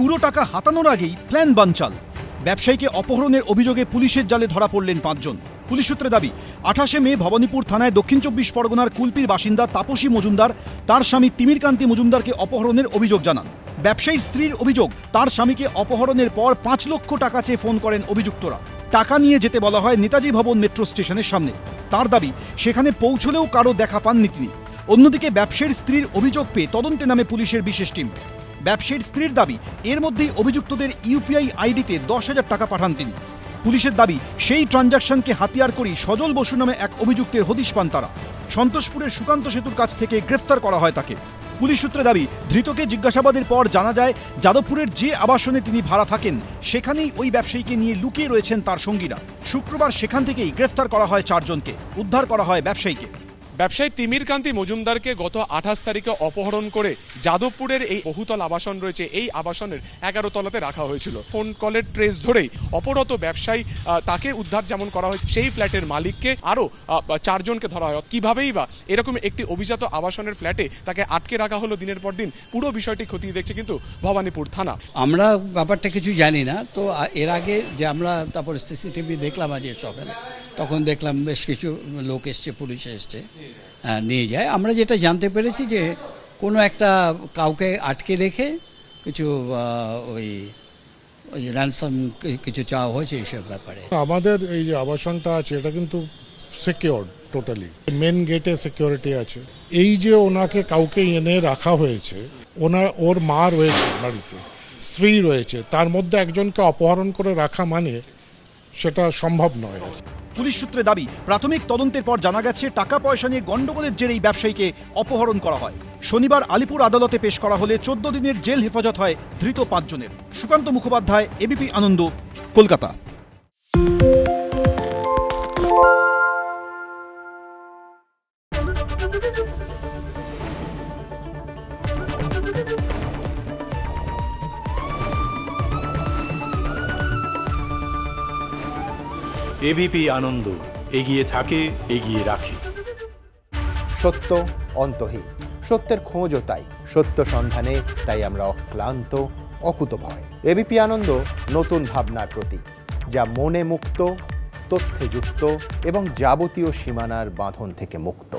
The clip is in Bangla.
পুরো টাকা হাতানোর আগেই প্ল্যান বানচাল। ব্যবসায়ীকে অপহরণের অভিযোগে পুলিশের জালে ধরা পড়লেন পাঁচজন। পুলিশ সূত্রে দাবি, আঠাশে মে ভবানীপুর থানায় দক্ষিণ চব্বিশ পরগনার কুলপির বাসিন্দা তাপসী মজুমদার, তার স্বামী তিমিরকান্তি মজুমদারকে অপহরণের অভিযোগ জানান। ব্যবসায়ীর স্ত্রীর অভিযোগ, তার স্বামীকে অপহরণের পর পাঁচ লক্ষ টাকা চেয়ে ফোন করেন অভিযুক্তরা। টাকা নিয়ে যেতে বলা হয় নেতাজি ভবন মেট্রো স্টেশনের সামনে। তার দাবি, সেখানে পৌঁছলেও কারও দেখা পাননি তিনি। অন্যদিকে ব্যবসায়ীর স্ত্রীর অভিযোগ পেয়ে তদন্তে নামে পুলিশের বিশেষ টিম। ব্যবসায়ীর স্ত্রীর দাবি, এর মধ্যেই অভিযুক্তদের ইউপিআই আইডিতে দশ হাজার টাকা পাঠান তিনি। পুলিশের দাবি, সেই ট্রানজাকশনকে হাতিয়ার করেই সজল বসু নামে এক অভিযুক্তের হদিশ পান তারা। সন্তোষপুরের সুকান্ত সেতুর কাছ থেকে গ্রেফতার করা হয় তাকে। পুলিশ সূত্রে দাবি, ধৃতকে জিজ্ঞাসাবাদের পর জানা যায়, যাদবপুরের যে আবাসনে তিনি ভাড়া থাকেন, সেখানেই ওই ব্যবসায়ীকে নিয়ে লুকিয়ে রয়েছেন তার সঙ্গীরা। শুক্রবার সেখান থেকেই গ্রেফতার করা হয় চারজনকে, উদ্ধার করা হয় ব্যবসায়ীকে। ব্যবসায়ী তিমিরকান্তি মজুমদারকে গত আঠাশ তারিখে অপহরণ করে যাদবপুরের এই বহুতল আবাসন রয়েছে। এই আবাসনের এগারো তলাতে রাখা হয়েছিল। ফোন কলের ট্রেস ধরেই অপরত ব্যবসায়ী তাকে উদ্ধার যেমন করা হয়, সেই ফ্ল্যাটের মালিককে আরও চারজনকে ধরা হয়। কিভাবেই বা এরকম একটি অভিজাত আবাসনের ফ্ল্যাটে তাকে আটকে রাখা হলো দিনের পর দিন, পুরো বিষয়টি খতিয়ে দেখছে কিন্তু ভবানীপুর থানা। আমরা ব্যাপারটা কিছু জানি না। তো এর আগে যে আমরা তারপর সিসিটিভি দেখলাম আজ সকালে তখন দেখলাম বেশ কিছু লোক এসছে, পুলিশ এসছে। নিয়ে যায়। আমরা যেটা জানতে পেরেছি যে কোনো একটা কাউকে আটকে রেখে কিছু ওই র্যানসাম কিছু চাওয়া হয়েছে এইসব ব্যাপারে। আমাদের এই যে আবাসনটা আছে, এটা কিন্তু সিকিওর টোটালি মেন গেটে সিকিউরিটি আছে। এই যে ওনাকে কাউকে এনে রাখা হয়েছে, ওনার, ওর মা রয়েছে বাড়িতে, স্ত্রী রয়েছে, তার মধ্যে একজনকে অপহরণ করে রাখা মানে সেটা সম্ভব নয়। আর পুলিশ সূত্রে দাবি, প্রাথমিক তদন্তের পর জানা গেছে টাকা পয়সা নিয়ে গন্ডগোলের জেরে এই ব্যবসায়ীকে অপহরণ করা হয়। শনিবার আলিপুর আদালতে পেশ করা হলে চোদ্দ দিনের জেল হেফাজত হয় ধৃত পাঁচজনের। সুকান্ত মুখোপাধ্যায়, এবিপি আনন্দ, কলকাতা। এবিপি আনন্দ, এগিয়ে থাকে, এগিয়ে রাখে। সত্য অন্তহীন, সত্যের খোঁজও তাই। সত্য সন্ধানে তাই আমরা অক্লান্ত, অকুত ভয়। এবিপি আনন্দ নতুন ভাবনার প্রতীক, যা মনে মুক্ত, তথ্যে যুক্ত এবং যাবতীয় সীমানার বাঁধন থেকে মুক্ত।